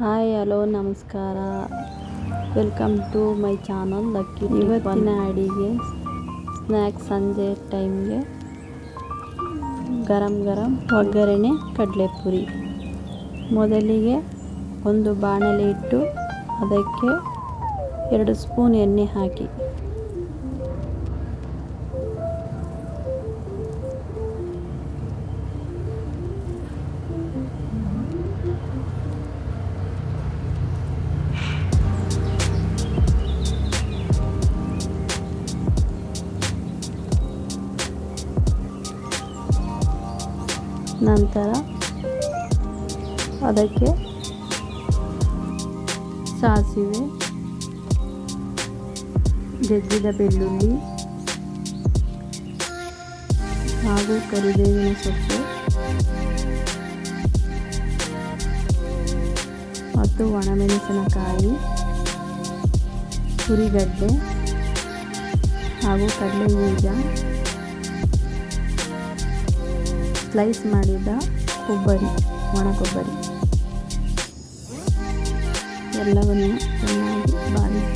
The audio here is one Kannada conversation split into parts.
ಹಾಯ್ ಹಲೋ ನಮಸ್ಕಾರ. Welcome to my channel Lucky ಇವತ್ತಿನ ಅಡಿಗೆ ಸ್ನ್ಯಾಕ್ಸ್ ಸಂಜೆ ಟೈಮ್ಗೆ ಗರಂ ಗರಂ ಒಗ್ಗರಣೆ ಕಡಲೆಪುರಿ. ಮೊದಲಿಗೆ ಒಂದು ಬಾಣಲೆ ಇಟ್ಟು ಅದಕ್ಕೆ ಎರಡು ಸ್ಪೂನ್ ಎಣ್ಣೆ ಹಾಕಿ. ನಂತರ ಅದಕ್ಕೆ ಸಾಸಿವೆ ಜಜ್ಜಿದ ಬೆಳ್ಳುಳ್ಳಿ ಹಾಗೂ ಕರಿಬೇವಿನ ಸೊಪ್ಪು ಮತ್ತು ಒಣಮೆಣಸಿನಕಾಯಿ ಹುರಿಗಡ್ಡೆ ಹಾಗೂ ಕಡಲೆ ಬೀಜ ಸ್ಲೈಸ್ ಮಾಡಿದ ಕೊಬ್ಬರಿ ಒಣ ಕೊಬ್ಬರಿ ಎಲ್ಲವನ್ನು ಚೆನ್ನಾಗಿ ಬಾರಿಸಿ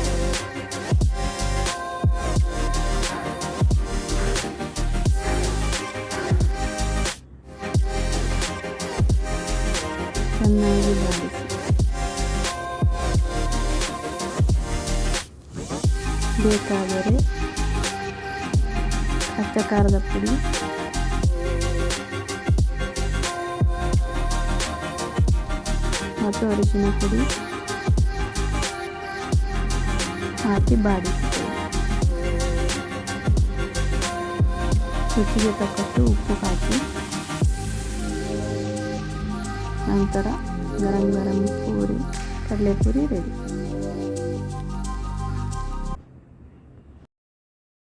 ಚೆನ್ನಾಗಿ ಬಾಡಿಸಿ ಬೇಕಾದರೆ ಅಚ್ಚ ಖಾರದ ಪುಡಿ ಮತ್ತು ಅರಿಶಿನ ಪುಡಿ ಹಾಕಿ ಬಾಡಿಸುತ್ತೇವೆ ರುಚಿಗೆ ತಕ್ಕಷ್ಟು ಉಪ್ಪು ಹಾಕಿ ನಂತರ ಗರಂ ಗರಂ ಪೂರಿ ಕಡಲೆಪುರಿ ರೆಡಿ